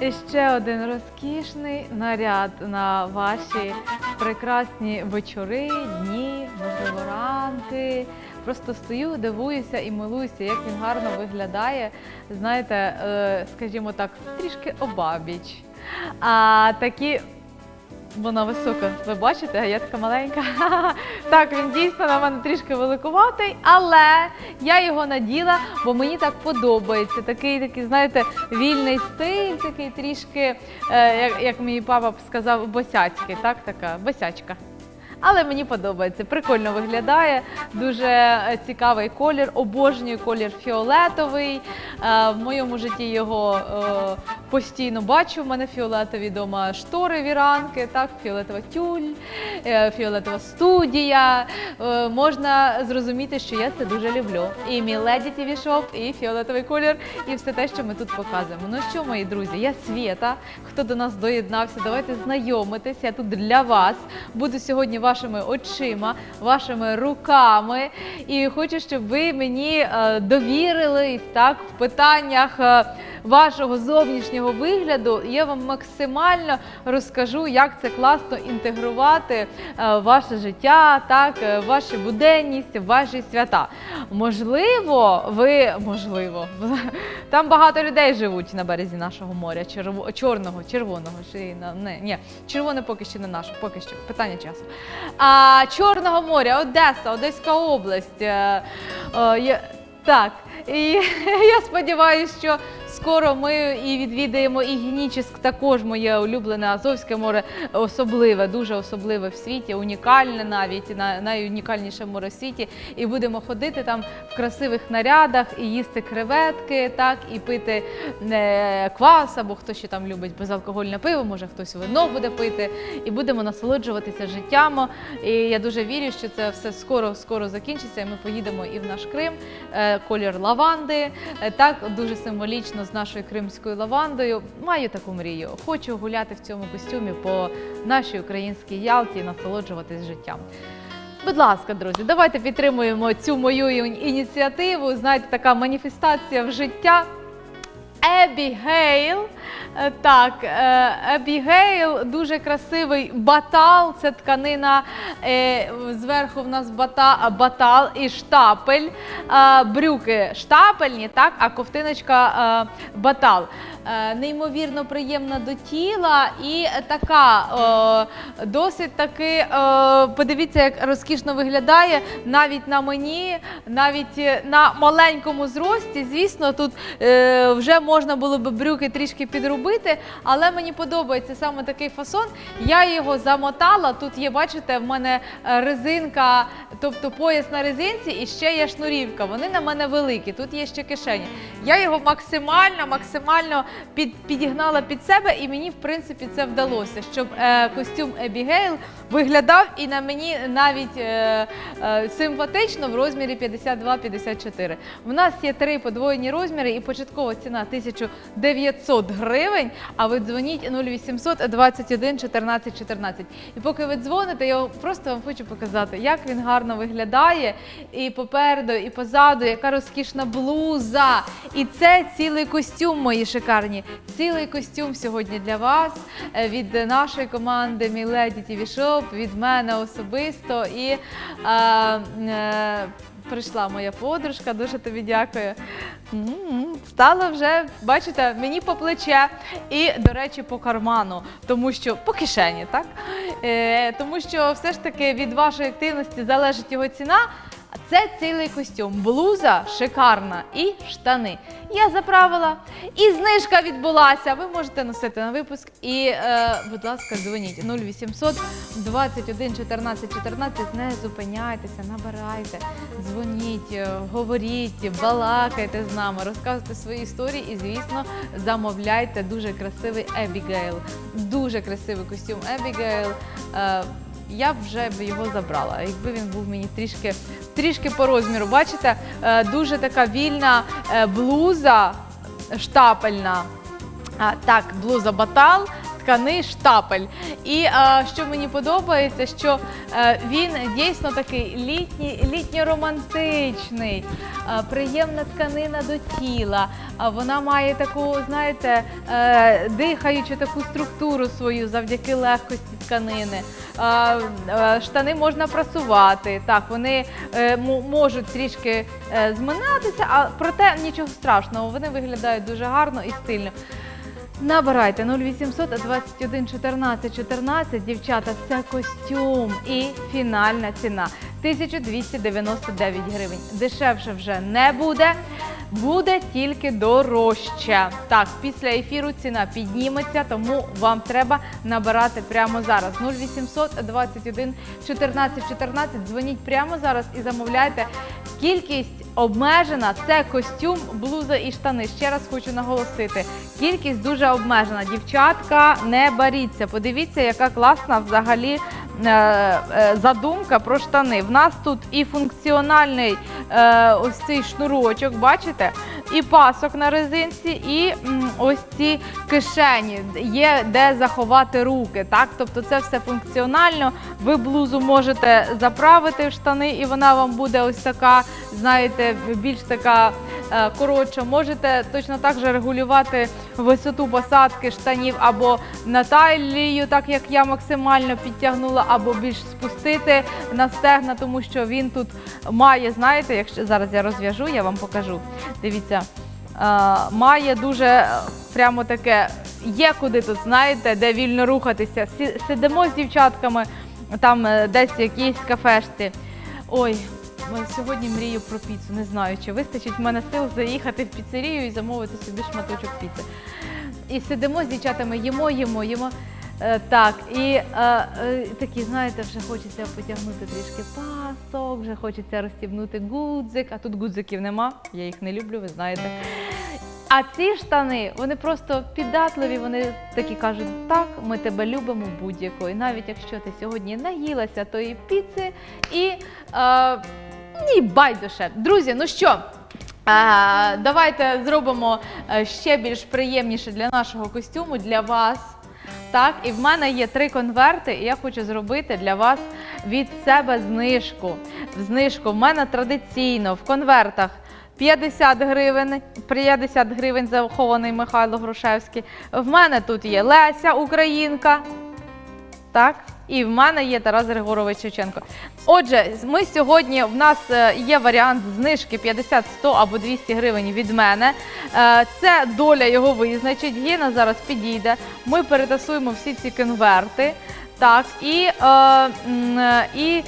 І ще один розкішний наряд на ваші прекрасні вечори, дні, можливо, ранки. Просто стою, дивуюся і милуюся, як він гарно виглядає. Знаєте, е, скажімо так, трішки обабіч. А такі вона висока, ви бачите, а я така маленька. Так, він дійсно на мене трішки великуватий, але я його наділа, бо мені так подобається. Такий, такий, знаєте, вільний стиль, такий трішки, е, як, мій папа сказав, босяцький, так, така босячка. Але мені подобається, прикольно виглядає, дуже е, цікавий колір, обожнюю колір фіолетовий. Е, В моєму житті його е, постійно бачу. У мене фіолетові дома штори, віранки, фіолетова тюль, фіолетова студія. Можна зрозуміти, що я це дуже люблю. І мій леді тіві шоп, і фіолетовий колір, і все те, що ми тут показуємо. Ну що, мої друзі, я Свєта. Хто до нас доєднався, давайте знайомитись. Я тут для вас. Буду сьогодні вашими очима, вашими руками. І хочу, щоб ви мені е, довірились так в питаннях. Вашого зовнішнього вигляду я вам максимально розкажу, як це класно інтегрувати е, ваше життя, так, е, вашу буденність, ваші свята. Можливо, ви можливо, там багато людей живуть на березі нашого моря, черво, чорного, червоного. Чи, на- не, ні, червоне поки що не наше, поки що питання часу. А Чорного моря, Одеса, Одеська область. Е, е, так, і я сподіваюся, що скоро ми і відвідаємо і Генічеськ, також моє улюблене Азовське море, особливе, дуже особливе в світі, унікальне навіть на- найунікальніше море в світі. І будемо ходити там в красивих нарядах і їсти креветки, так, і пити е, квас, або хто ще там любить безалкогольне пиво, може хтось вино буде пити, і будемо насолоджуватися життям. І я дуже вірю, що це все скоро скоро закінчиться. І ми поїдемо і в наш Крим. Е, Колір лаванди. Е, Так дуже символічно з нашою кримською лавандою. Маю таку мрію. Хочу гуляти в цьому костюмі по нашій українській Ялті і насолоджуватись життям. Будь ласка, друзі, давайте підтримуємо цю мою ініціативу. Знаєте, така маніфестація в життя. Ебігейл. Так, Ебігейл дуже красивий батал. Це тканина е, зверху в нас бата, батал і штапель. Брюки штапельні, так, а ковтиночка е, батал. Е, Неймовірно приємна до тіла і така е, досить таки. е, Подивіться, як розкішно виглядає навіть на мені, навіть на маленькому зрості. Звісно, тут вже можна було б брюки трішки підробити, але мені подобається саме такий фасон. Я його замотала. Тут є, бачите, в мене резинка, тобто пояс на резинці, і ще є шнурівка. Вони на мене великі. Тут є ще кишені. Я його максимально, максимально під, підігнала під себе, і мені, в принципі, це вдалося, щоб е, костюм Ебігейл виглядав і на мені навіть е, е, симпатично в розмірі 52-54. В нас є три подвоєні розміри, і початкова ціна 1900 гривень. А ви дзвоніть 0800 21 14 14. І поки ви дзвоните, я просто вам хочу показати, як він гарно виглядає і попереду, і позаду, яка розкішна блуза. І це цілий костюм, мої шикарні. Цілий костюм сьогодні для вас е, від нашої команди Мій Леді ТІВІ Шоп, від мене особисто. І е, е, прийшла моя подружка, дуже тобі дякую. Стала вже, бачите, мені по плече і, до речі, по карману, тому що по кишені, так? Е, тому що все ж таки від вашої активності залежить його ціна. Це цілий костюм, блуза шикарна і штани. Я заправила, і знижка відбулася. Ви можете носити на випуск. І, е, будь ласка, дзвоніть 0800 21 14 14. Не зупиняйтеся, набирайте, дзвоніть, е, говоріть, балакайте з нами, розказуйте свої історії і, звісно, замовляйте дуже красивий Ебігейл. Дуже красивий костюм Ебігейл. Е, я вже б його забрала, якби він був мені трішки, трішки по розміру. Бачите, е, дуже така вільна е, блуза штапельна. Так, блуза батал, ткани штапель. І е, що мені подобається, що він дійсно такий літній, літньо-романтичний, приємна тканина до тіла. Вона має таку, знаєте, дихаючу таку структуру свою завдяки легкості тканини. Штани можна прасувати. Так, вони е, можуть трішки е, зминатися, а проте нічого страшного. Вони виглядають дуже гарно і стильно. Набирайте 0800 21 14 14, дівчата, це костюм і фінальна ціна 1299 гривень. Дешевше вже не буде, буде тільки дорожче. Так, після ефіру ціна підніметься, тому вам треба набирати прямо зараз. 0800 21 14 14, дзвоніть прямо зараз і замовляйте. Кількість обмежена це костюм, блуза і штани. Ще раз хочу наголосити. Кількість дуже обмежена. Дівчатка, не боріться. Подивіться, яка класна взагалі задумка про штани. В нас тут і функціональний е, ось цей шнурочок, бачите, і пасок на резинці, і ось ці кишені, є де заховати руки. Так, тобто це все функціонально. Ви блузу можете заправити в штани, і вона вам буде ось така, знаєте, більш така е, коротша. Можете точно так же регулювати висоту посадки штанів або на талію, так як я максимально підтягнула, або більш спустити на стегна, тому що він тут має, знаєте, якщо зараз я розв'яжу, я вам покажу. Дивіться, має дуже е, прямо таке. Є куди тут, знаєте, де вільно рухатися. Сидимо з дівчатками там е, десь в якійсь кафешці. Ой, сьогодні мрію про піцу. Не знаю, чи вистачить в мене сил заїхати в піцерію і замовити собі шматочок піци. І сидимо з дівчатами, їмо, їмо, їмо. Е, так, і е, е, такі, знаєте, вже хочеться потягнути трішки пасок, вже хочеться розстібнути гудзик, а тут гудзиків нема, я їх не люблю, ви знаєте. А ці штани, вони просто піддатливі, вони такі кажуть, так, ми тебе любимо будь-якої. Навіть якщо ти сьогодні наїлася тої піци і ні, байдуже. Друзі, ну що? давайте зробимо е, ще більш приємніше для нашого костюму, для вас. Так, і в мене є три конверти, і я хочу зробити для вас від себе знижку. Знижку в мене традиційно в конвертах 50 гривень, 50 гривень захований Михайло Грушевський. В мене тут є Леся Українка. Так, і в мене є Тарас Григорович Шевченко. Отже, ми сьогодні в нас е, є варіант знижки 50, 100 або 200 гривень від мене. Е, Це доля його визначить. Гіна зараз підійде. Ми перетасуємо всі ці конверти. Так, і, е, і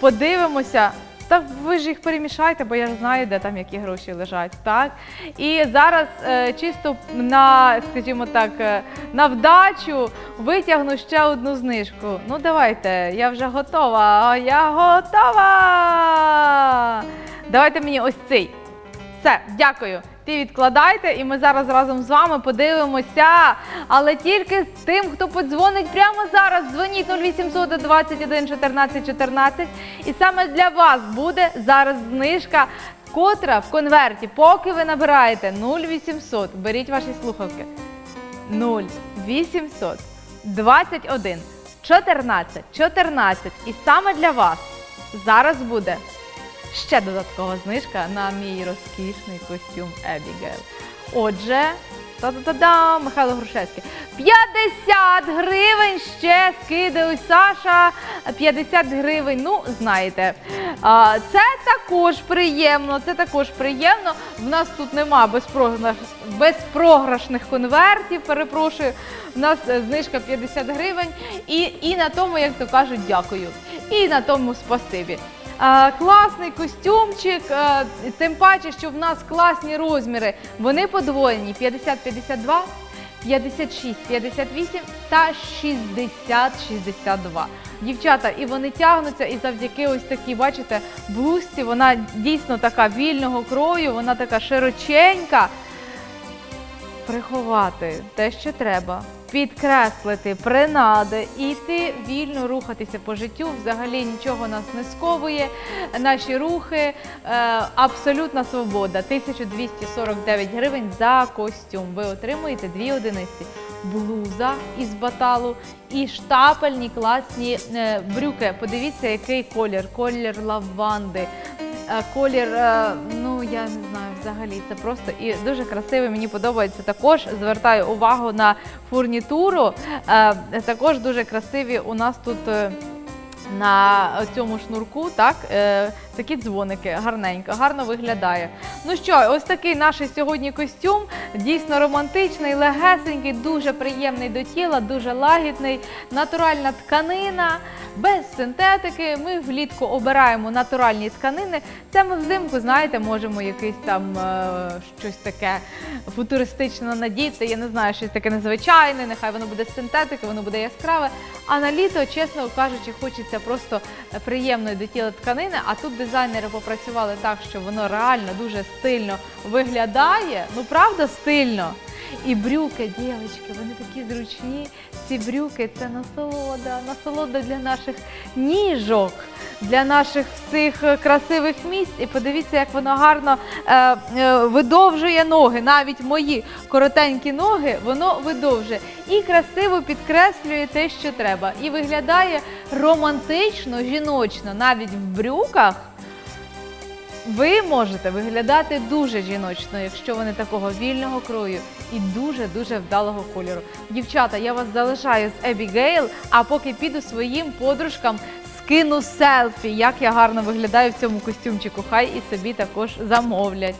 подивимося. Та ви ж їх перемішайте, бо я знаю, де там які гроші лежать. Так? І зараз е, чисто на, скажімо так, е, на вдачу витягну ще одну знижку. Ну давайте, я вже готова. Я готова. Давайте мені ось цей. Все, дякую. Ті відкладайте, і ми зараз разом з вами подивимося. Але тільки з тим, хто подзвонить прямо зараз. Дзвоніть 0800 21 14 14. І саме для вас буде зараз знижка, котра в конверті, поки ви набираєте 0800, беріть ваші слухавки. 0800 21 14 14. І саме для вас зараз буде ще додаткова знижка на мій розкішний костюм Ебігейл. Отже, та-та-та-да, Михайло Грушевський. 50 гривень ще скидає Саша. 50 гривень, ну, знаєте. Це також приємно, це також приємно. В нас тут нема безпрограш- безпрограшних конвертів, перепрошую. У нас е, знижка 50 гривень. І на тому, як то кажуть, дякую. І на тому спасибі. Класний костюмчик, тим паче, що в нас класні розміри. Вони подвоєні 50-52, 56-58 та 60-62. Дівчата, і вони тягнуться, і завдяки ось такій, бачите, блузці, вона дійсно така вільного крою, вона така широченька. Приховати те, що треба, підкреслити принади, іти вільно рухатися по життю. Взагалі нічого нас не сковує. Наші рухи е, абсолютна свобода. 1249 гривень за костюм. Ви отримуєте дві одиниці. блуза із баталу і штапельні класні е, брюки. Подивіться, який колір, колір лаванди. Е, Колір, ну я не знаю, взагалі це просто і дуже красивий. Мені подобається. Також звертаю увагу на фурнітуру. Е, Також дуже красиві у нас тут. е, на цьому шнурку, так, е, такі дзвоники, гарненько, гарно виглядає. Ну що, ось такий наш сьогодні костюм, дійсно романтичний, легесенький, дуже приємний до тіла, дуже лагідний, натуральна тканина, без синтетики. Ми влітку обираємо натуральні тканини. Це ми взимку, знаєте, можемо якийсь там е, щось таке футуристично надіти. Я не знаю, щось таке незвичайне, нехай воно буде з синтетики, воно буде яскраве. А на літо, чесно кажучи, хочеться просто приємної до тіла тканини. А тут дизайнери попрацювали так, що воно реально дуже стильно виглядає. Ну правда, стильно. І брюки, дівчатки, вони такі зручні. Ці брюки це насолода, насолода для наших ніжок, для наших всіх е, красивих місць. І подивіться, як воно гарно е, е, видовжує ноги. Навіть мої коротенькі ноги, воно видовжує. І красиво підкреслює те, що треба. І виглядає романтично, жіночно, навіть в брюках. Ви можете виглядати дуже жіночно, якщо вони такого вільного крою і дуже-дуже вдалого кольору. Дівчата, я вас залишаю з Ебігейл, а поки піду своїм подружкам скину селфі, як я гарно виглядаю в цьому костюмчику. Хай і собі також замовлять.